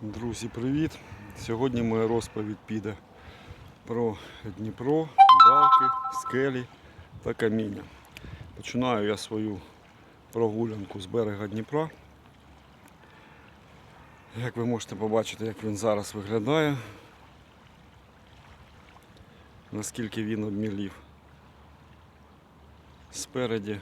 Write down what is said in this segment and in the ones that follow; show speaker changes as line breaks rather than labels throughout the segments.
Друзі, привіт! Сьогодні моя розповідь піде про Дніпро, балки, скелі та каміння. Починаю я свою прогулянку з берега Дніпра. Як ви можете побачити, як він зараз виглядає, наскільки він обмілів. Спереді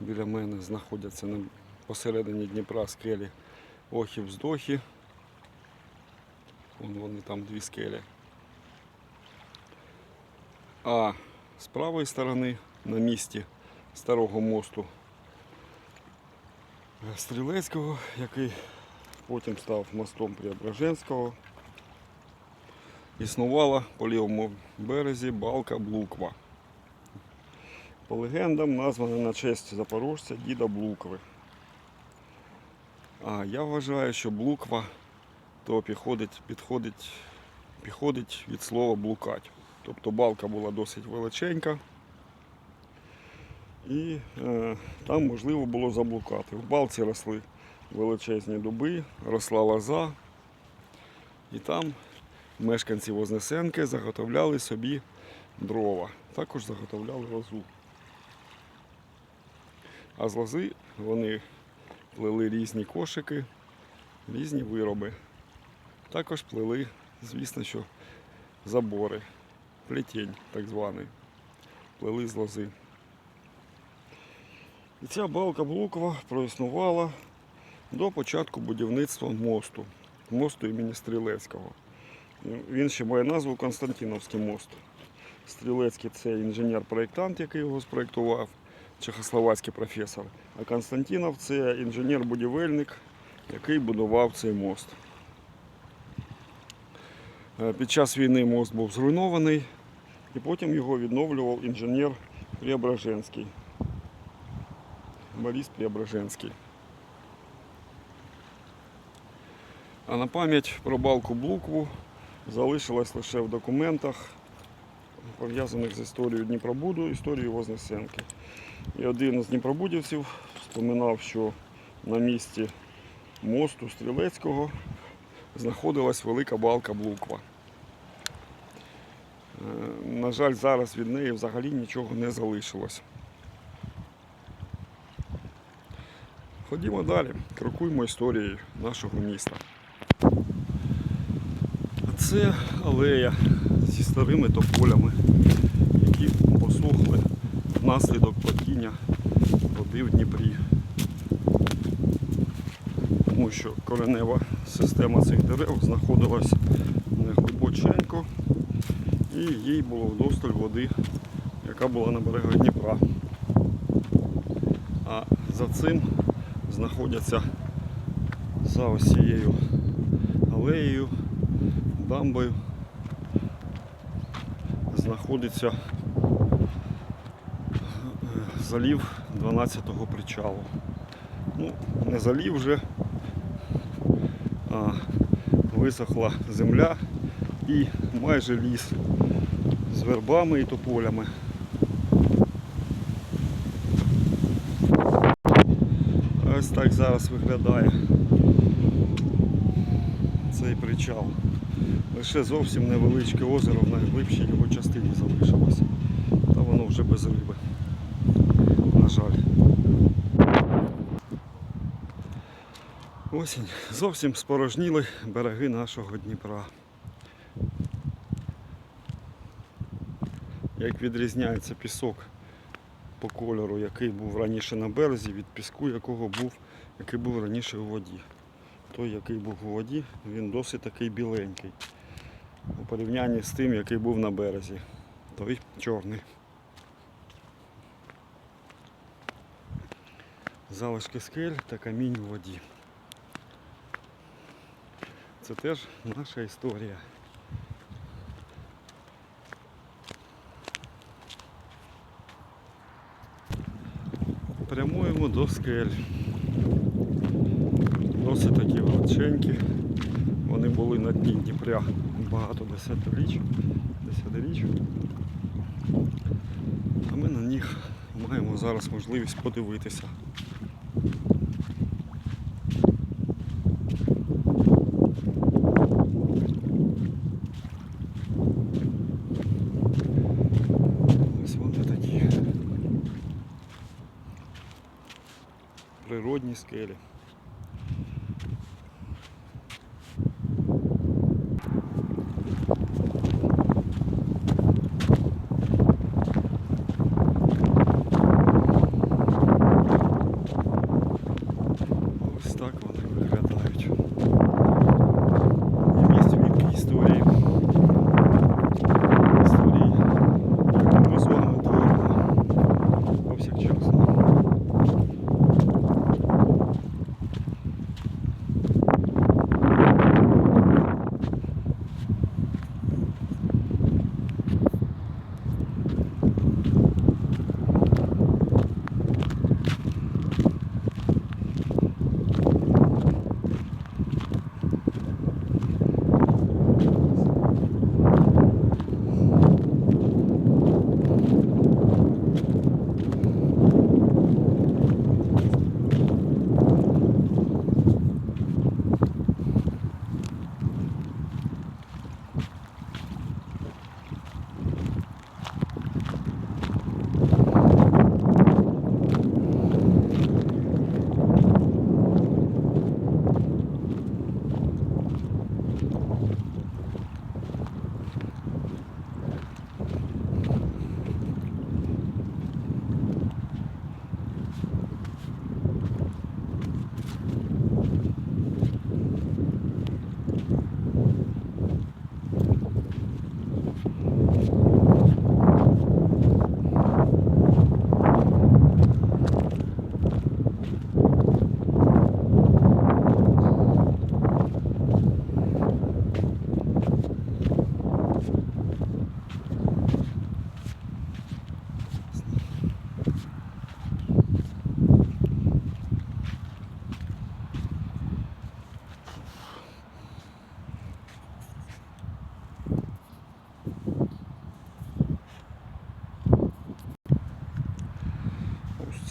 біля мене знаходяться посередині Дніпра скелі охів-здохи. Вон вони там дві скелі. А з правої сторони на місці старого мосту Стрілецького, який потім став мостом Преображенського, існувала по лівому березі балка Блуква. По легендам названа на честь запорожця діда Блукви. А я вважаю, що Блуква то підходить, підходить, підходить від слова блукать. Тобто балка була досить величенька. І е, там можливо було заблукати. В балці росли величезні дуби, росла лоза. І там мешканці Вознесенки заготовляли собі дрова. Також заготовляли лозу. А з лози вони плели різні кошики, різні вироби. Також плели, звісно, що забори, плетінь так званий. Плели з лози. І ця балка Блукова проіснувала до початку будівництва мосту, мосту імені Стрілецького. Він ще має назву Константиновський мост. Стрілецький це інженер-проєктант, який його спроєктував, чехословацький професор. А Константинов це інженер-будівельник, який будував цей мост. Е, Під час війни мост був зруйнований і потім його відновлював інженер Преображенський. Борис Преображенський. А на пам'ять про балку Блукву залишилось лише в документах, пов'язаних з історією Дніпробуду, історією Вознесенки. І один з дніпробудівців споминав, що на місці мосту Стрілецького знаходилась велика балка Блуква. На жаль, зараз від неї взагалі нічого не залишилось. Ходімо далі, крокуємо історією нашого міста. А це алея зі старими тополями, які посохли внаслідок падіння води в Дніпрі. Тому що коренева система цих дерев знаходилась не глибоченько і їй було вдосталь води, яка була на берегах Дніпра. А за цим знаходяться за ось цією алеєю, дамбою знаходиться е, залів 12-го причалу. Ну, не залів вже, а висохла земля і майже ліс з вербами і тополями. Ось так зараз виглядає цей причал. Лише зовсім невеличке озеро в найглибшій його частині залишилося. Та воно вже без риби. На жаль. Осінь. Зовсім спорожніли береги нашого Дніпра. Як відрізняється пісок по кольору, який був раніше на березі, від піску, якого був, який був раніше у воді. Той, який був у воді, він досить такий біленький. У порівнянні з тим, який був на березі. Той чорний. Залишки скель та камінь у воді. Це теж наша історія. До скель. Досить такі величенькі. Вони були на дні Дніпря багато десятиріч. Десятиріч. А ми на них маємо зараз можливість подивитися. природні скелі.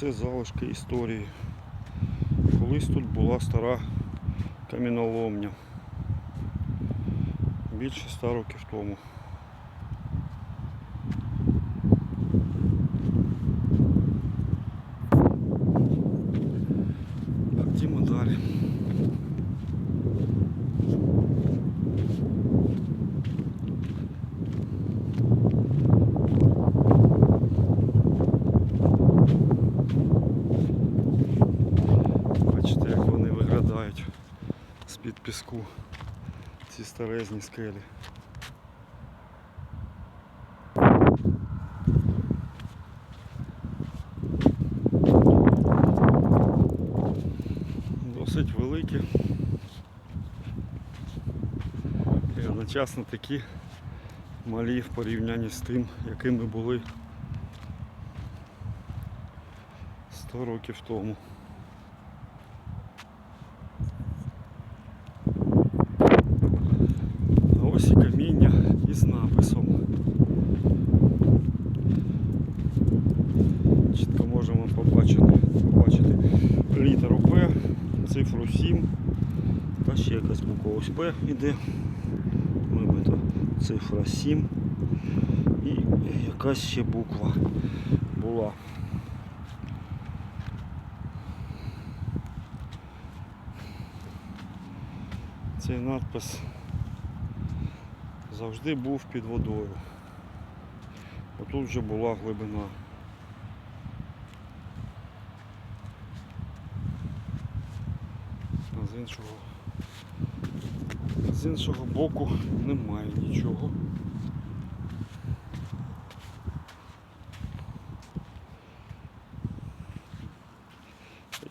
Це залишки історії. Колись тут була стара каміноломня. Більше ста років тому. Ходімо далі. Бачите, як вони виглядають з-під піску. Ці старезні скелі. Досить великі. І одночасно такі малі в порівнянні з тим, якими були 100 років тому. А ось і каміння із написом. Чітко можемо побачити, побачити літеру П, цифру 7 та ще якась буква ось П іде. Вибито цифра 7 і якась ще буква була. Цей надпис завжди був під водою. Отут вже була глибина. А з іншого, з іншого боку немає нічого.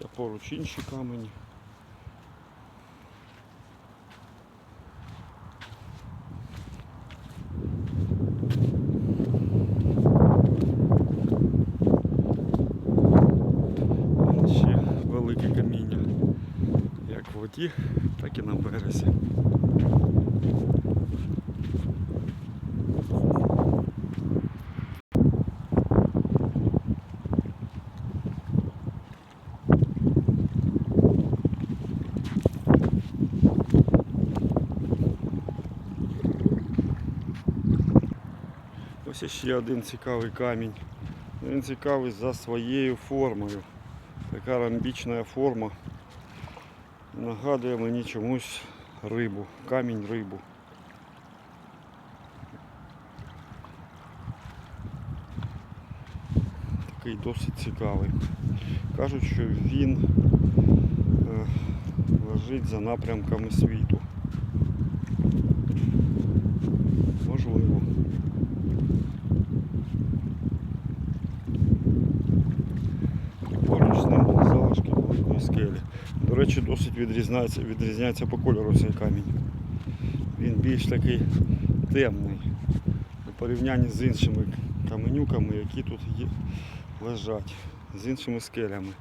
Я поруч інші камені. Ще велике каміння, як в воді, так і на березі. Ось ще один цікавий камінь. Він цікавий за своєю формою. Така ромбічна форма Нагадує мені чомусь рибу, камінь рибу. Такий досить цікавий. Кажуть, що він е, лежить за напрямками світу. Можливо. Поруч з ним залишки великої скелі. До речі, досить відрізняється, відрізняється по кольору цей камінь. Він більш такий темний у порівнянні з іншими каменюками, які тут є, лежать, з іншими скелями.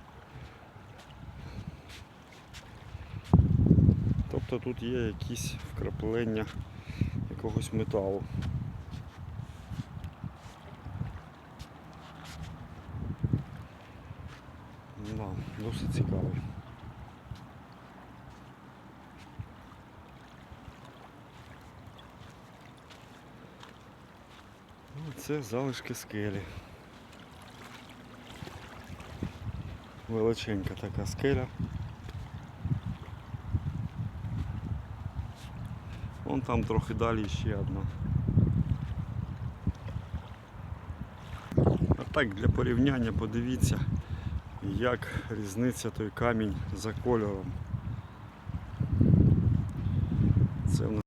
Тобто тут є якісь вкраплення якогось металу. Да, досить цікавий. Ну, Це залишки скелі. Величенька така скеля. Вон там трохи далі ще одна. А так для порівняння подивіться, як різниця той камінь за кольором. Це